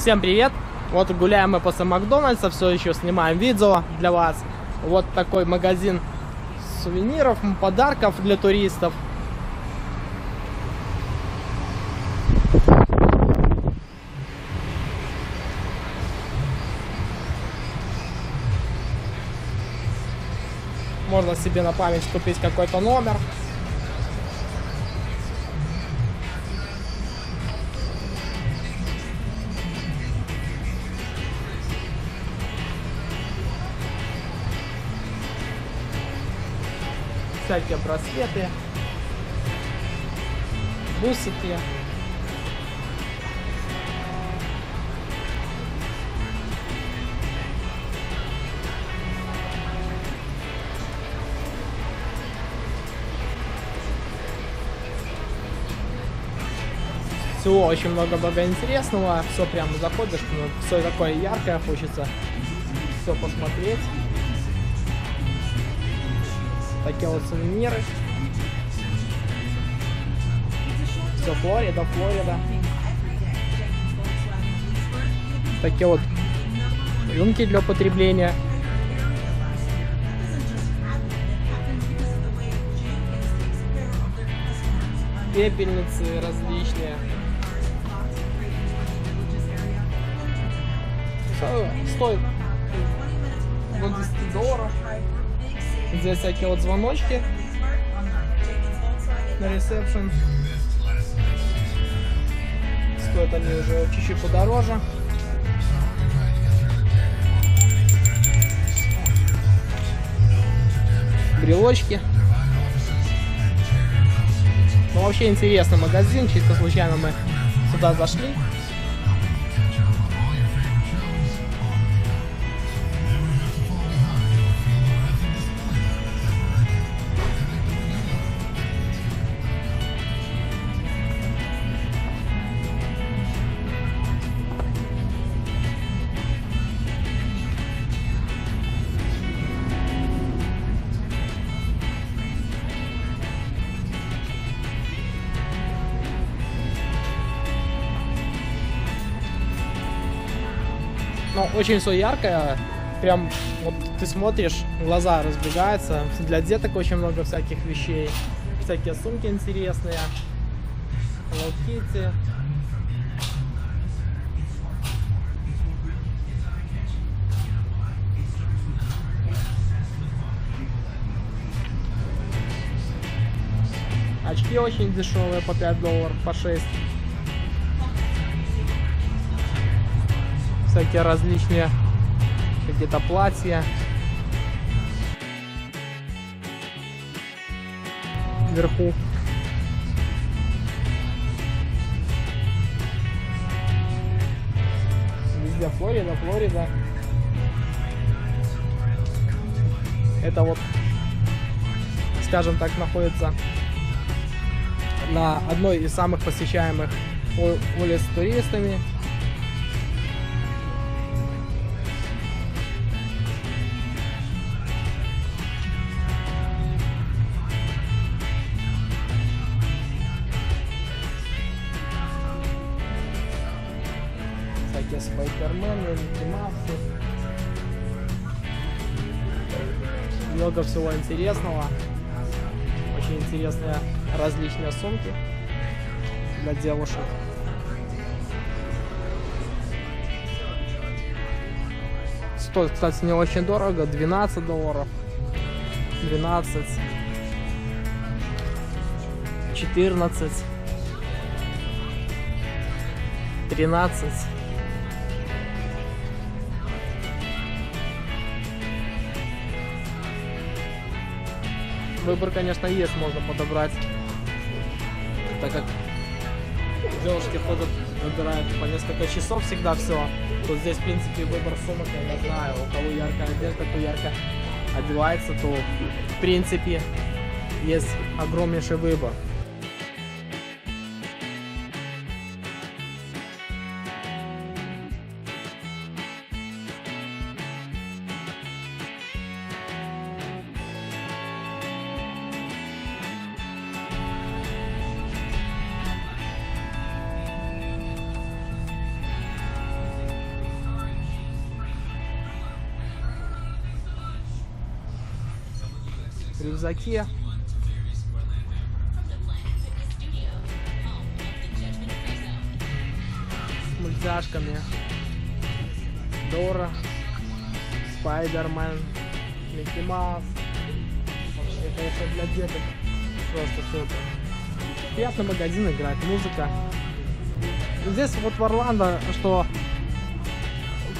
Всем привет! Вот гуляем мы после Макдональдса, все еще снимаем видео для вас. Вот такой магазин сувениров, подарков для туристов. Можно себе на память купить какой-то номер. Всякие браслеты, бусики. Всего очень много много интересного, все прямо заходишь, ну, все такое яркое, хочется. Все посмотреть такие вот сувениры. Все, Флорида, Флорида. Такие вот рюмки для употребления. Пепельницы различные. Стоит до 10 долларов. Здесь всякие вот звоночки на ресепшн. Стоят они уже чуть-чуть подороже. Брелочки. Ну вообще интересный магазин, чисто случайно мы сюда зашли. Ну, очень все яркое. Прям вот ты смотришь, глаза разбегаются. Для деток очень много всяких вещей. Всякие сумки интересные. Hello Kitty. Очки очень дешевые, по 5 долларов, по 6. Всякие различные какие-то платья. Вверху. Везде Флорида, Флорида. Это вот, скажем так, находится на одной из самых посещаемых улиц туристами Много всего интересного. Очень интересные различные сумки для девушек. Стоит, кстати, не очень дорого, 12 долларов. 12 14 13 Выбор, конечно, есть, можно подобрать. Так как девушки ходят, выбирают по несколько часов всегда все. То здесь, в принципе, выбор сумок, я не знаю, у кого яркая одежда, кто ярко одевается, то, в принципе, есть огромнейший выбор. Рюкзаки. С мультяшками. Дора, Спайдермен, Микки Маус. Вообще, конечно, для деток просто супер. Приятный магазин, играет музыка. Здесь вот в Орландо, что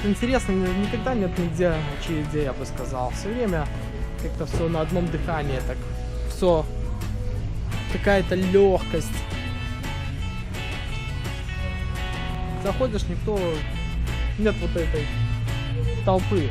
интересно, ни- никогда нет нигде очередей, я бы сказал. Все время как-то все на одном дыхании, так все какая-то легкость. Заходишь, никто, нет вот этой толпы.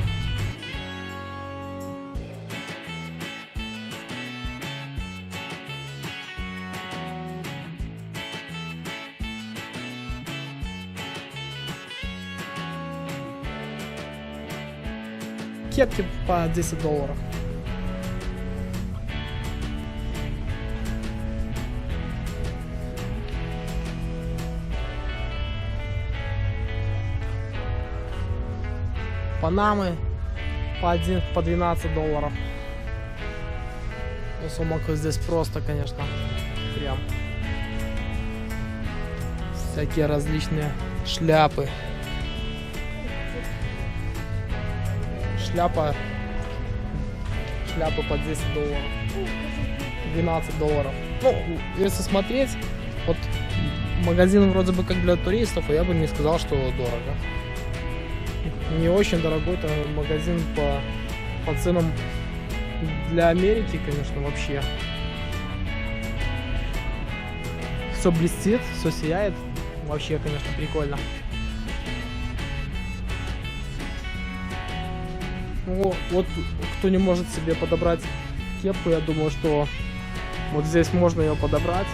Кепки по 10 долларов. Панамы по, один, по 12 долларов. Ну, сумок здесь просто, конечно, прям. Всякие различные шляпы. Шляпа. Шляпа по 10 долларов. 12 долларов. Ну, если смотреть, вот магазин вроде бы как для туристов, и я бы не сказал, что дорого. Не очень дорогой это магазин по, по ценам для Америки, конечно, вообще. Все блестит, все сияет. Вообще, конечно, прикольно. Ну, вот кто не может себе подобрать кепку, я думаю, что вот здесь можно ее подобрать.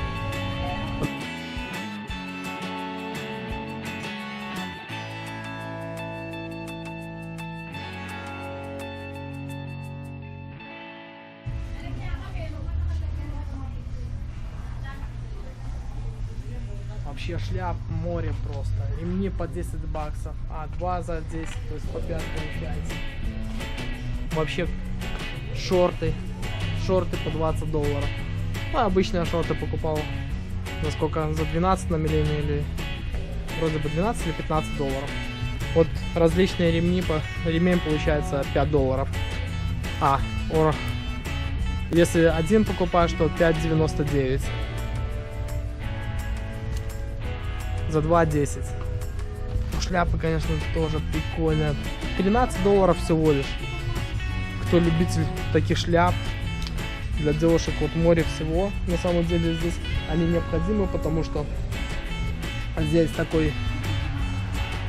Вообще шляп море просто. Ремни по 10 баксов. А, 2 за 10, то есть по 5 получается. Вообще шорты. Шорты по 20 долларов. Ну, обычно шорты покупал за сколько? За 12 на миллионе или вроде бы 12 или 15 долларов. Вот различные ремни по ремень получается 5 долларов. А, о, если один покупаешь, то 5,99. За 2,10. Ну, Шляпа, конечно, тоже прикольная. 13 долларов всего лишь. Кто любитель таких шляп, для девушек вот море всего. На самом деле здесь они необходимы, потому что здесь такой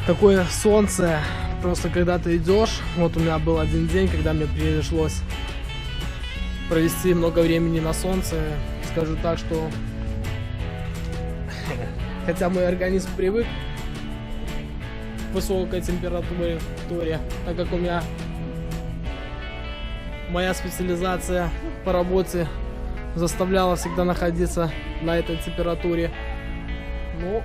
такое солнце. Просто когда ты идешь, вот у меня был один день, когда мне пришлось провести много времени на солнце. Скажу так, что хотя мой организм привык к высокой температуре, туре, так как у меня моя специализация по работе заставляла всегда находиться на этой температуре. Ну,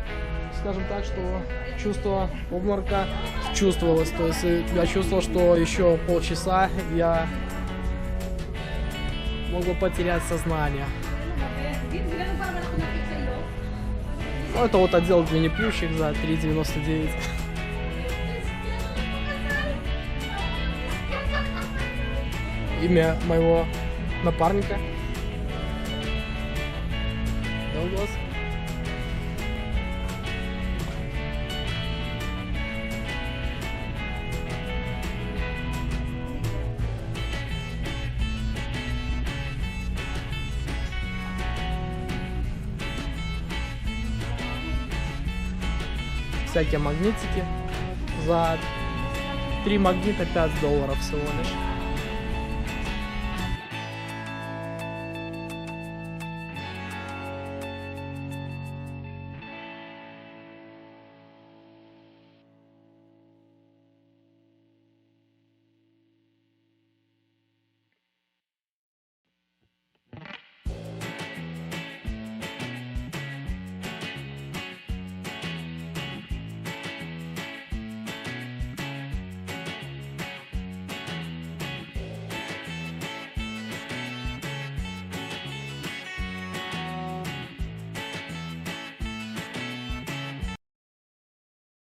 скажем так, что чувство обморока чувствовалось. То есть э, я чувствовал, что еще полчаса я мог бы потерять сознание. Ну, это вот отдел для непьющих за 3,99. Имя моего напарника. Дуглас. Всякие магнитики. За три магнита 5 долларов всего лишь.